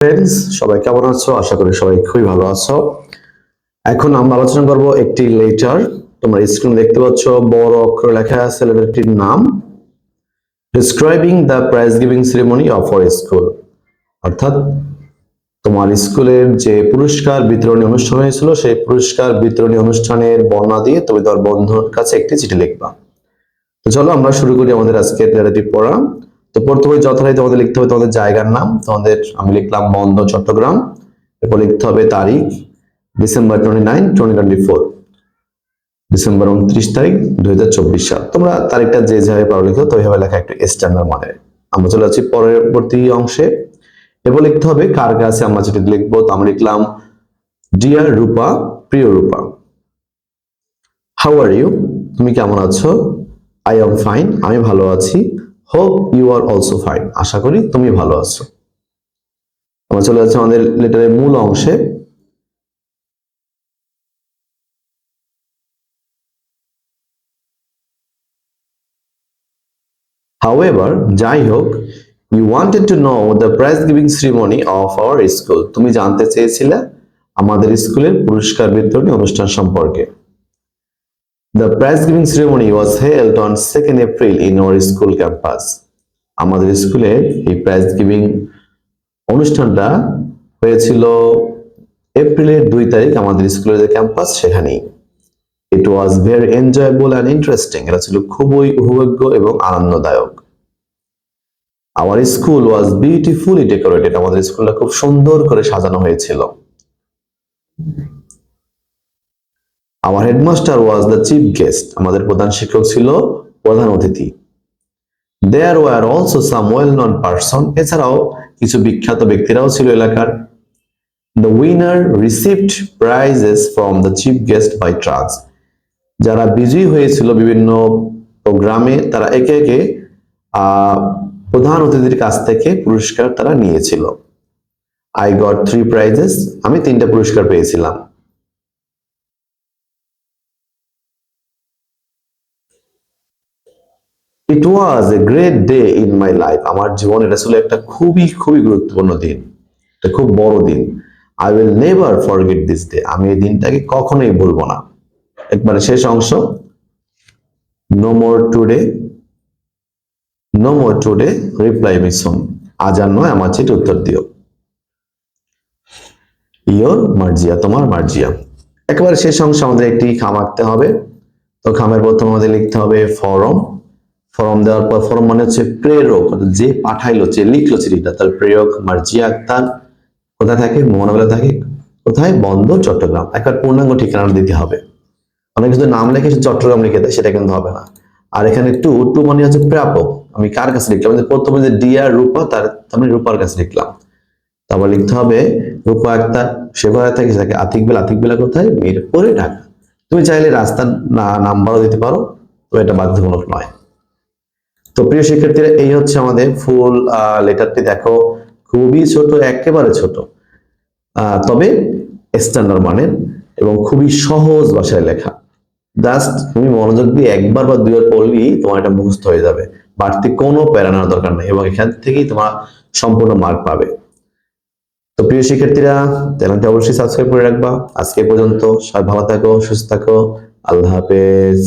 Friends সবাই কেমন আছো? আশা করি সবাই খুবই ভালো আছো। এখন আমরা আলোচনা করব একটি লেটার তোমরা স্ক্রিন দেখতে পাচ্ছ, বড় অক্ষরে লেখা আছে লেটারটির নাম। Describing the prize giving ceremony of our school অর্থাৎ তোমার স্কুলের যে পুরস্কার বিতরণী অনুষ্ঠান হয়েছিল, সেই পুরস্কার বিতরণী অনুষ্ঠানের বর্ণনা দিয়ে তুমি তোমার বন্ধুর কাছে একটি চিঠি লিখবা। তো চলো আমরা শুরু করি আমাদের আজকের লেটারটি পড়া। তো প্রথমে যথারীতি তোমাদের লিখতে হবে তোমাদের জায়গার নাম, তোমাদের, আমি লিখলাম বন্ধ, চট্টগ্রাম, এরপর লিখতে হবে তারিখ, December twenty nine twenty twenty four December উনত্রিশ তারিখ, দুই হাজার চব্বিশ সাল। তোমরা তারিখটা যে যেভাবে পারো লিখো, তো ওইভাবে লেখা একটু স্ট্যান্ডার্ড মানে আমরা চলে যাচ্ছি পরবর্তী অংশে। এবার লিখতে হবে কার কাছে আমরা যেটা লিখব, তো আমরা লিখলাম ডিয়ার রূপা, প্রিয় রূপা হাউ আর ইউ তুমি কেমন আছো? আই এম ফাইন আমি ভালো আছি। Hope you are also fine আশা করি তুমি ভালো আছো। আমরা চলে যাচ্ছি আমাদের লেটারের মূল অংশে। However, যাই হোক you wanted to know the prize giving ceremony of our school তুমি জানতে চেয়েছিলে আমাদের স্কুলের পুরস্কার বিতরণী অনুষ্ঠান সম্পর্কে। The prize giving ceremony was held on 2nd April in our school campus. আমাদের স্কুলে এই প্রাইজ গিভিং অনুষ্ঠানটা হয়েছিল এপ্রিলের দুই তারিখ আমাদের স্কুলের যে ক্যাম্পাস সেখানেই। It was very enjoyable and interesting এটা ছিল খুবই উপভোগ্য এবং আনন্দদায়ক। Our school was beautifully decorated আমাদের স্কুলটা খুব সুন্দর করে সাজানো হয়েছিল। আমার headmaster was the chief guest আমাদের প্রধান শিক্ষক ছিল প্রধান অতিথি। There were also some well known person এছাড়াও কিছু বিখ্যাত ব্যক্তিরাও ছিল এলাকার। The winner received prizes from the chief guest by turns যারা বিজয়ী হয়েছিল বিভিন্ন প্রোগ্রামে, তারা একে একে প্রধান অতিথির কাছ থেকে পুরস্কার তারা নিয়েছিল। আই গট থ্রি প্রাইজেস আমি তিনটা পুরস্কার পেয়েছিলাম। It was a great day in my life আমার জীবনে এটা ছিল একটা খুবই খুবই গুরুত্বপূর্ণ দিন। এটা খুব বড় দিন। I will never forget this day আমি এই দিনটাকে কখনোই ভুলবো না। একবারে শেষ অংশ। No more today no more today reply me soon আজ আর নয়, আমার চিঠি উত্তর দিও। ইয়োর মার্জিয়া তোমার মার্জিয়া একেবারে শেষ অংশ আমাদের একটি খাম আঁকতে হবে। তো খামের প্রথম আমাদের লিখতে হবে ফরম ফরম দেওয়ার পর, ফরম মানে হচ্ছে প্রেরক যে পাঠাইলো, যে লিখলো চিঠিটা, তার প্রেরক মার্জিয়া আক্তার, কোথায় থাকে? মোহনবেলা থাকে। কোথায়? বন্দর চট্টগ্রাম। একবার পূর্ণাঙ্গ ঠিকানা দিতে হবে। অনেক কিছু নাম লিখে চট্টগ্রাম লিখে দেয়, সেটা কিন্তু হবে না। আর এখানে টু টু মানে হচ্ছে প্রাপক। আমি কার কাছে লিখলাম? প্রথমে যে ডিয়ার রূপা, তার আমি রূপার কাছে লিখলাম। তারপর লিখতে হবে, রূপা আক্তার, সে কোথায় থাকে? সেটাকে আতিক বেলা। আতিক বেলা কোথায়? মিরপুরে, ঢাকা। তুমি চাইলে রাস্তার নাম্বারও দিতে পারো তো এটা বাধ্যতামূলক নয়। তো প্রিয় শিক্ষার্থীরা, এই হচ্ছে আমাদের ফুল লেটারটি দেখো, খুবই ছোট, একেবারে ছোট। তবে স্ট্যান্ডার্ড মানের এবং খুবই সহজ ভাষায় লেখা। জাস্ট তুমি মনোযোগ দিয়ে একবার বা দুইবার পড়লেই তোমার এটা মুখস্থ হয়ে যাবে। বাড়তি কোনো প্যারা দরকার নেই এবং এখান থেকেই তোমার সম্পূর্ণ মার্ক পাবে। তো প্রিয় শিক্ষার্থীরা, চ্যানেলটি অবশ্যই সাবস্ক্রাইব করে রাখবা। আজকে পর্যন্ত সবাই ভালো থাকো, সুস্থ থাকো। আল্লাহ হাফেজ।